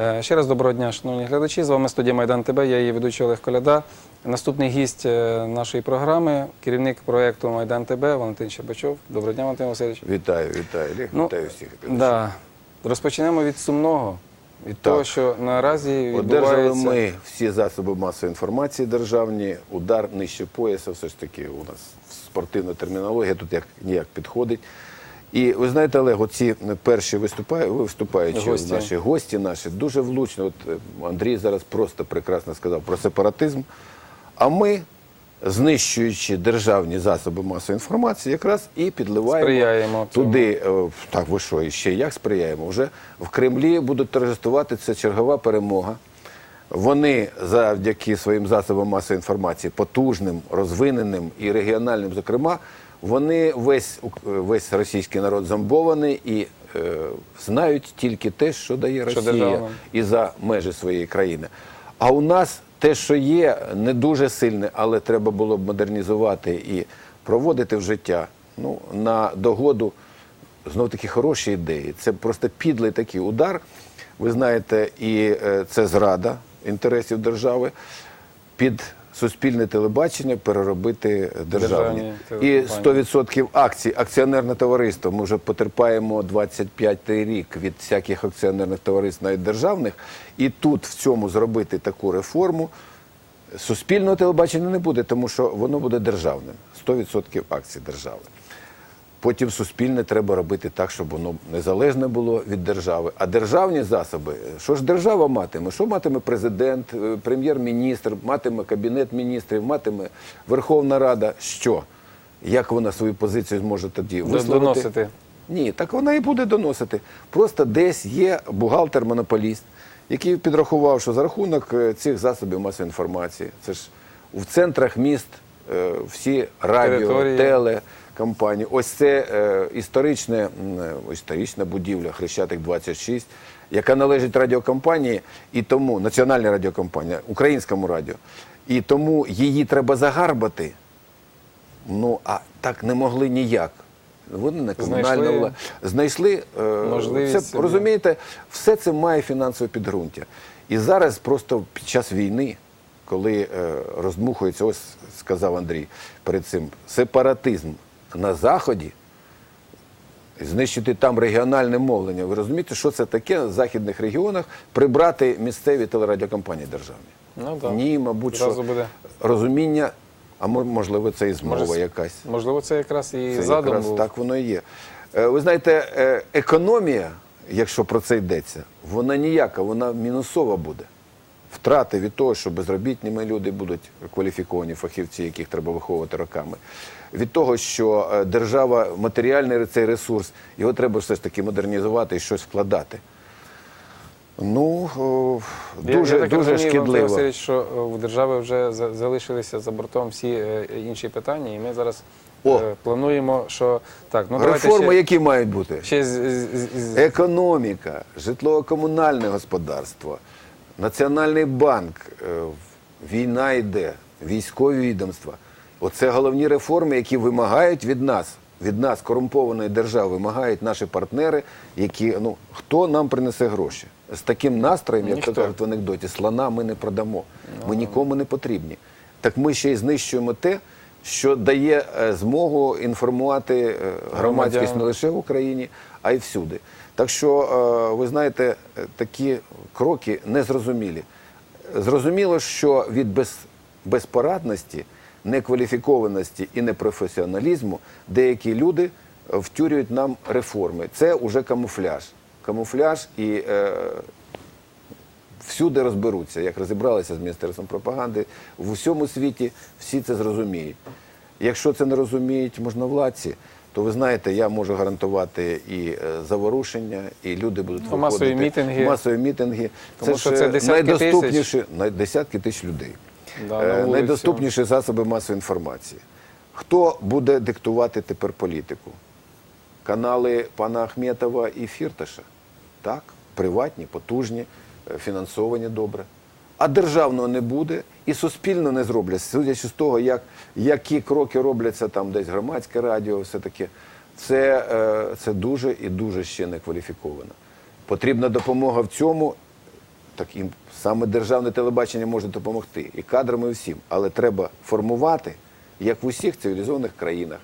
Е, Ще раз доброго дня, шановні глядачі. З вами студія Майдан ТБ, я її ведучий Олег Коляда. Наступний гість е, нашої програми, керівник проєкту Майдан ТБ Валентин Щербачов. Доброго дня, Валентин Васильович. Вітаю, вітаю, Олег, Ну, вітаю всіх. Да. Розпочнемо від сумного, від Так. того, що наразі Одержали ми всі засоби масової інформації державні, удар нижче пояса, все ж таки у нас спортивна термінологія тут як ніяк підходить. І ви знаєте, Олег, оці перші виступають, виступаючі Гості. наші гості наші дуже влучно. От е, Андрій зараз просто прекрасно сказав про сепаратизм. А ми, знищуючи державні засоби масової інформації, якраз і підливаємо Сприяємо туди. е, Так, ви що, і ще як сприяємо? Вже в Кремлі будуть торжествувати це чергова перемога. Вони завдяки своїм засобам масової інформації, потужним, розвиненим і регіональним, зокрема, вони весь, весь російський народ зомбований і е, знають тільки те, що дає Росія державна. і за межі своєї країни. А у нас те, що є, не дуже сильне, але треба було б модернізувати і проводити в життя ну, на догоду знов таки хороші ідеї. Це просто підлий такий удар. Ви знаєте, і е, це зрада інтересів держави під суспільне телебачення переробити державні. Державні І телекомпанії. 100% акцій акціонерне товариство. Ми вже потерпаємо 25-й рік від всяких акціонерних товариств, навіть державних. І тут в цьому зробити таку реформу. Суспільного телебачення не буде, тому що воно буде державним. 100% акцій держави. Потім суспільне треба робити так, щоб воно незалежне було від держави. А державні засоби, що ж держава матиме? Що матиме президент, е, прем'єр-міністр, матиме кабінет міністрів, матиме Верховна Рада? Що? Як вона свою позицію зможе тоді висловити? доносити. Ні, так вона і буде доносити. Просто десь є бухгалтер-монополіст, який підрахував, що за рахунок е, цих засобів масової інформації, це ж в центрах міст е, всі радіо, Території. Телекомпанії. Ось це е, історичне, е, історична будівля Хрещатик 26, яка належить радіокомпанії, і тому національній радіокомпанії, українському радіо. І тому її треба загарбати. Ну, а так не могли ніяк. Вони на комунальну Знайшли. Знайшли е, можливість це, собі. розумієте, все це має фінансове підґрунтя. І зараз просто під час війни, коли е, роздмухується, ось сказав Андрій перед цим, сепаратизм на Заході, знищити там регіональне мовлення. Ви розумієте, що це таке в західних регіонах прибрати місцеві телерадіокомпанії державні? Ну, так. Ні, мабуть, Зразу що буде. розуміння, а можливо, це і змова Може, якась. Можливо, це якраз і Це задум якраз був. так воно і є. Е, Ви знаєте, е, економія, якщо про це йдеться, вона ніяка, вона мінусова буде. Втрати від того, що безробітними люди будуть кваліфіковані фахівці, яких треба виховувати роками. Від того, що е, держава, матеріальний цей ресурс, його треба все ж таки модернізувати і щось вкладати. Ну, Я- дуже, я так дуже розумію, шкідливо. Васильович, що е, у держави вже залишилися за бортом всі е, інші питання, і ми зараз О! плануємо, що так, ну давайте Реформи, ще, які мають бути? ще з- Економіка, житлово-комунальне господарство, Національний банк, е, війна йде, військові відомства. Оце головні реформи, які вимагають від нас, від нас, корумпованої держави, вимагають наші партнери, які ну хто нам принесе гроші з таким настроєм, як то кажуть в анекдоті, слона ми не продамо. Ми нікому не потрібні. Так ми ще й знищуємо те, що дає е, змогу інформувати е, громадськість не лише в Україні, а й всюди. Так що, ви знаєте, такі кроки незрозумілі. Зрозуміло, що від без, безпорадності, некваліфікованості і непрофесіоналізму деякі люди е, втюрюють нам реформи. Це вже камуфляж. Камуфляж і е, всюди розберуться, як розібралися з Міністерством пропаганди. В усьому світі всі це зрозуміють. Якщо це не розуміють можновладці, то ви знаєте, я можу гарантувати і е, заворушення, і люди будуть Ну, масові виходити. мітинги. Масові мітинги. Тому це що ж це е, десятки найдоступніші, най- десятки тисяч людей. Да, Е, на найдоступніші засоби масової інформації. Хто буде диктувати тепер політику? Канали пана Ахметова і Фірташа. Так, приватні, потужні, е, фінансовані добре. А державного не буде і суспільно не зроблять, судячи з того, як, які кроки робляться там десь громадське радіо, все таке. Це, е, це дуже і дуже ще не кваліфіковано. Потрібна допомога в цьому так їм саме державне телебачення може допомогти і кадрами, і всім. Але треба формувати, як в усіх цивілізованих країнах,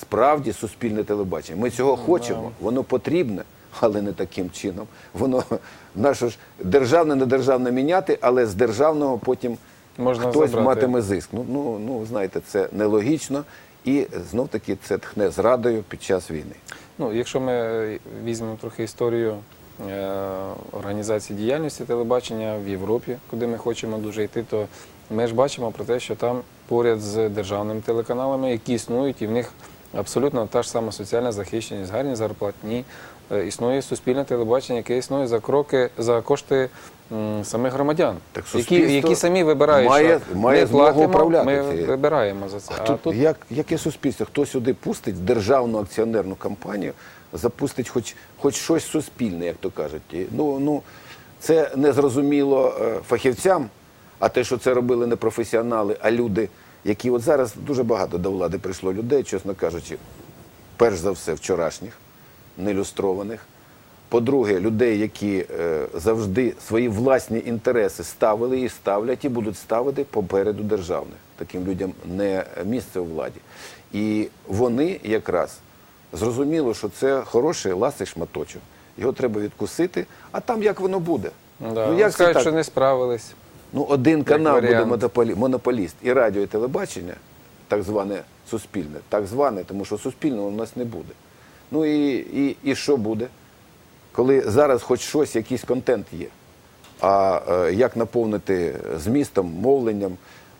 справді суспільне телебачення. Ми цього хочемо, воно потрібне, але не таким чином. Воно наше ж державне, не державне міняти, але з державного потім Можна хтось забрати. матиме зиск. Ну, ну, ну, знаєте, це нелогічно і знов таки це тхне зрадою під час війни. Ну, якщо ми візьмемо трохи історію е, організації діяльності телебачення в Європі, куди ми хочемо дуже йти, то ми ж бачимо про те, що там поряд з державними телеканалами, які існують, і в них абсолютно та ж сама соціальна захищеність, гарні зарплатні. Е, Існує суспільне телебачення, яке існує за кроки за кошти м, самих громадян, Так які, які самі вибирають, має- що має ми платимо, управляти ми цією. вибираємо за це. А тут, як, яке суспільство? Хто сюди пустить державну акціонерну компанію, запустить хоч, хоч щось суспільне, як то кажуть. Ну, ну, це не зрозуміло е, фахівцям, а те, що це робили не професіонали, а люди, які от зараз дуже багато до влади прийшло людей, чесно кажучи, перш за все вчорашніх, нелюстрованих. По-друге, людей, які е, завжди свої власні інтереси ставили і ставлять, і будуть ставити попереду державних. Таким людям не місце у владі. І вони якраз зрозуміло, що це хороший ласий шматочок. Його треба відкусити, а там як воно буде. Да. Ну, як Скажуть, що не справились. Ну, один канал буде варіант. монополіст і радіо, і телебачення, так зване суспільне, так зване, тому що суспільного у нас не буде. Ну і, і, і що буде? Коли зараз хоч щось, якийсь контент є. А е, як наповнити змістом, мовленням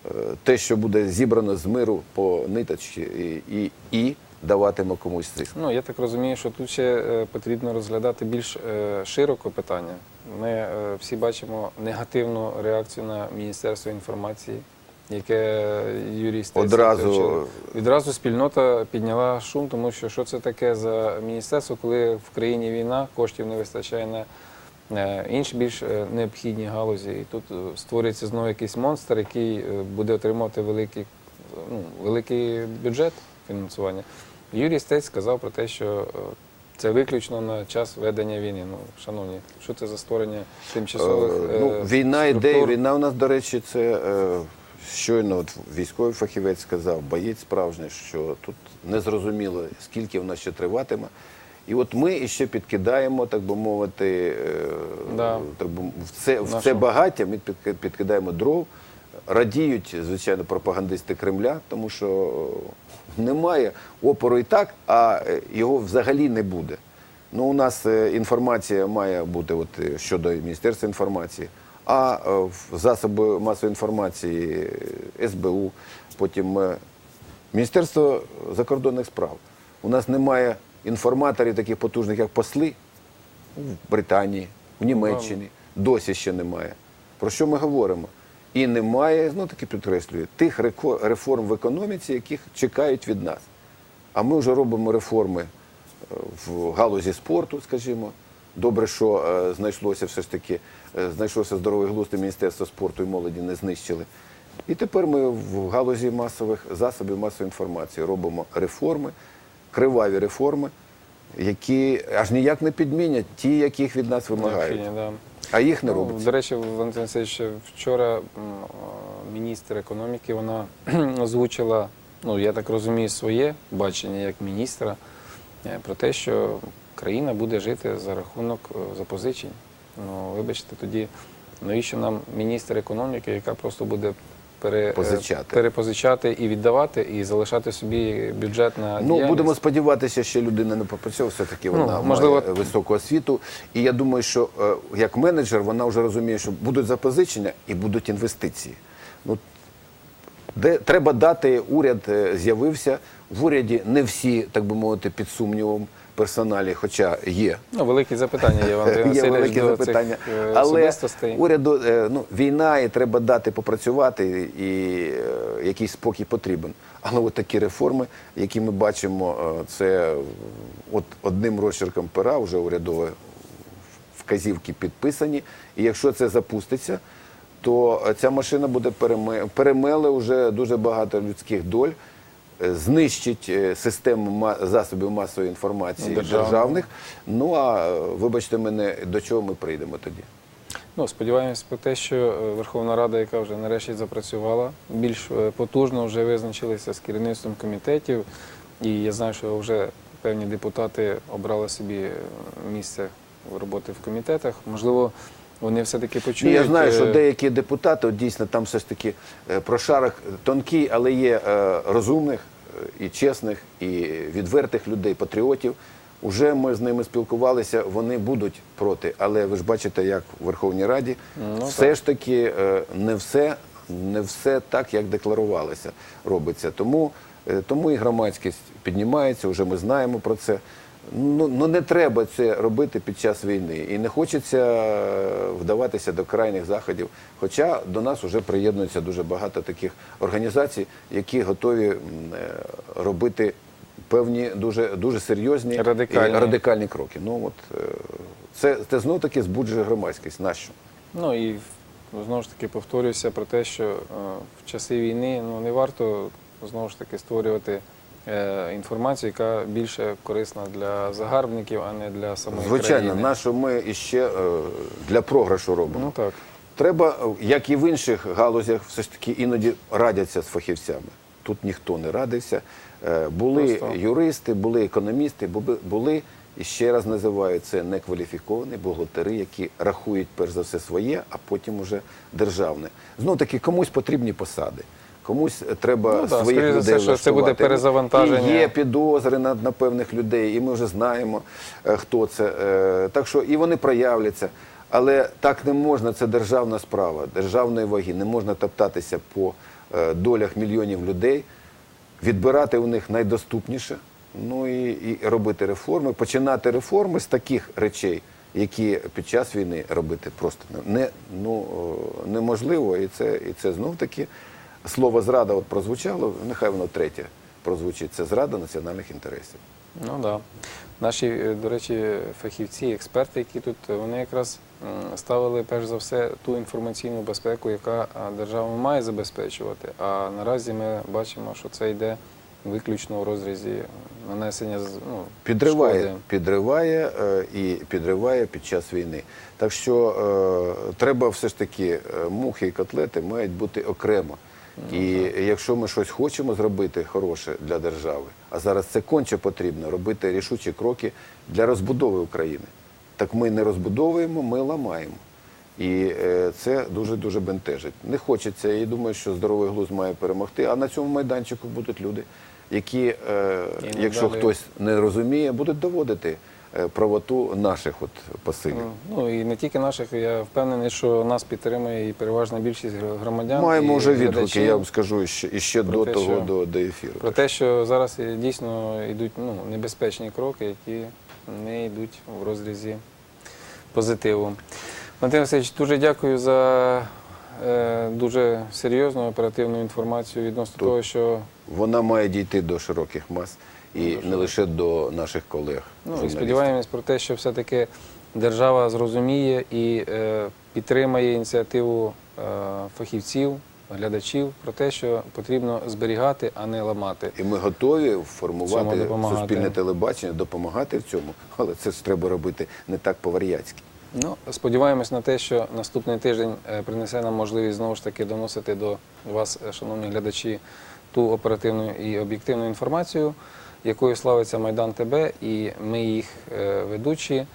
е, те, що буде зібрано з миру по ниточці, і, і, і даватиме комусь зиск. Ну, я так розумію, що тут ще е, потрібно розглядати більш е, широко питання. Ми е, всі бачимо негативну реакцію на Міністерство інформації, яке Стець Одразу- відразу спільнота підняла шум, тому що що це таке за міністерство, коли в країні війна, коштів не вистачає на е, інші більш е, необхідні галузі. І тут е, створюється знову якийсь монстр, який буде отримувати великий, ну, великий бюджет фінансування. Юрій Стець сказав про те, що це виключно на час ведення війни. Ну, шановні, що це за створення тимчасових Е, ну, війна структур? війна у нас, до речі, це е, щойно от військовий фахівець сказав, боєць справжній, що тут незрозуміло, скільки вона ще триватиме. І от ми іще підкидаємо, так би мовити, е, Да. так би, в це, в це багаття ми підкидаємо дров. Радіють, звичайно, пропагандисти Кремля, тому що немає опору і так, а е, його взагалі не буде. Ну, у нас е, інформація має бути от, щодо Міністерства інформації, а е, в засоби масової інформації е, СБУ, потім е, Міністерство закордонних справ. У нас немає інформаторів таких потужних, як посли в Британії, в Німеччині. Досі ще немає. Про що ми говоримо? І немає, ну таки підкреслюю, тих реформ в економіці, яких чекають від нас. А ми вже робимо реформи в галузі спорту, скажімо. Добре, що знайшлося все ж таки, знайшовся здоровий глузд і Міністерство спорту і молоді не знищили. І тепер ми в галузі масових засобів масової інформації робимо реформи, криваві реформи, які аж ніяк не підмінять ті, яких від нас вимагають. А їх не Ну, робиться. До речі, Валентин Васильович, вчора е, міністр економіки вона озвучила, ну я так розумію, своє бачення як міністра е, про те, що країна буде жити за рахунок е, запозичень. Ну, вибачте, тоді навіщо нам міністр економіки, яка просто буде пере, е, Позичати. перепозичати і віддавати, і залишати собі бюджет на Ну, діяльність? будемо сподіватися, що людина не попрацьовує, все-таки Ну, вона можливо- має високу освіту. І я думаю, що е, як менеджер вона вже розуміє, що будуть запозичення і будуть інвестиції. Ну, де треба дати, уряд е, з'явився. В уряді не всі, так би мовити, під сумнівом персоналі, хоча є. Ну, великі запитання є, Васильович, великі до запитання. цих е, Але уряду е, ну, війна і треба дати попрацювати, і е, якийсь спокій потрібен. Але от такі реформи, які ми бачимо, е, це от одним розчерком пера вже урядове вказівки підписані. І якщо це запуститься, то ця машина буде переме- перемеле вже дуже багато людських доль, знищить е, систему засобів масової інформації Державних. державних. Ну а вибачте мене, до чого ми прийдемо тоді? Ну, сподіваємось про те, що е, Верховна Рада, яка вже нарешті запрацювала, більш е, потужно вже визначилися з керівництвом комітетів. І я знаю, що вже певні депутати обрали собі місце роботи в комітетах. Можливо, вони все-таки почують. я знаю, що е, деякі депутати, от дійсно там все ж таки е, прошарок тонкий, але є е, розумних і чесних, і відвертих людей, патріотів. Уже ми з ними спілкувалися, вони будуть проти. Але ви ж бачите, як в Верховній Раді Ну, все так. ж таки не все, не все так, як декларувалося, робиться. Тому, тому і громадськість піднімається, вже ми знаємо про це. Ну, ну не треба це робити під час війни. І не хочеться е, вдаватися до крайніх заходів. Хоча до нас вже приєднується дуже багато таких організацій, які готові е, робити певні дуже, дуже серйозні Радикальні. і радикальні кроки. Ну от е, це, це знов таки збуджує громадськість. Нащо? Ну і знову ж таки повторююся про те, що в часи війни ну, не варто знову ж таки створювати інформацію, яка більше корисна для загарбників, а не для самої Звичайно, країни. нащо ми іще е, для програшу робимо. Ну так. Треба, е, як і в інших галузях, все ж таки іноді радяться з фахівцями. Тут ніхто не радився. Е, Були Просто- юристи, були економісти, були- були, і ще раз називаю це некваліфіковані бухгалтери, які рахують перш за все своє, а потім уже державне. Знов таки комусь потрібні посади. Комусь треба Ну своїх людей все, що це буде перезавантаження. І є підозри на, на певних людей, і ми вже знаємо, е, хто це. Е, Так що і вони проявляться. Але так не можна, це державна справа, державної ваги. Не можна топтатися по е, долях мільйонів людей, відбирати у них найдоступніше, ну і, і робити реформи, починати реформи з таких речей, які під час війни робити просто не, ну, неможливо. І це, і це знов таки слово зрада от прозвучало, нехай воно третє прозвучить. Це зрада національних інтересів. Ну так. Да. Наші, е, до речі, фахівці, експерти, які тут, е, вони якраз ставили перш за все ту інформаційну безпеку, яка держава має забезпечувати. А наразі ми бачимо, що це йде виключно у розрізі нанесення ну, Підриває, шкоди. підриває е, і підриває під час війни. Так що е, треба все ж таки е, мухи і котлети мають бути окремо. І якщо ми щось хочемо зробити хороше для держави, а зараз це конче потрібно робити рішучі кроки для розбудови України. Так ми не розбудовуємо, ми ламаємо. І е, це дуже дуже бентежить. Не хочеться. І думаю, що здоровий глузд має перемогти. А на цьому майданчику будуть люди, які, е, якщо хтось не розуміє, будуть доводити правоту наших от посилів. Ну і не тільки наших, я впевнений, що нас підтримує і переважна більшість громадян. Маємо і вже відгуки, я вам скажу ще, і ще до те, того, що- до, до ефіру. Про те, що зараз е, дійсно йдуть ну, небезпечні кроки, які не йдуть в розрізі позитиву. Валентин Васильович, дуже дякую за е, дуже серйозну оперативну інформацію відносно Тут того, що Вона має дійти до широких мас і не лише до наших колег. ну, і сподіваємось про те, що все-таки держава зрозуміє і е, підтримає ініціативу е, фахівців, глядачів про те, що потрібно зберігати, а не ламати. І ми готові формувати суспільне телебачення, допомагати в цьому, але це ж треба робити не так по-вар'яцьки. Ну, сподіваємось на те, що наступний тиждень е, принесе нам можливість знову ж таки доносити до вас, е, шановні глядачі, ту оперативну і об'єктивну інформацію, якою славиться Майдан ТБ, і ми їх е, ведучі.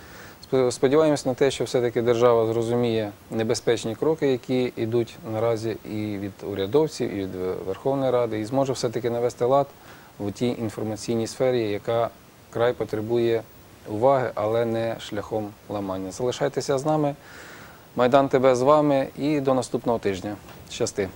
Сподіваємось на те, що все-таки держава зрозуміє небезпечні кроки, які йдуть наразі і від урядовців, і від Верховної Ради, і зможе все-таки навести лад в тій інформаційній сфері, яка край потребує уваги, але не шляхом ламання. Залишайтеся з нами. Майдан ТБ з вами і до наступного тижня. Щасти!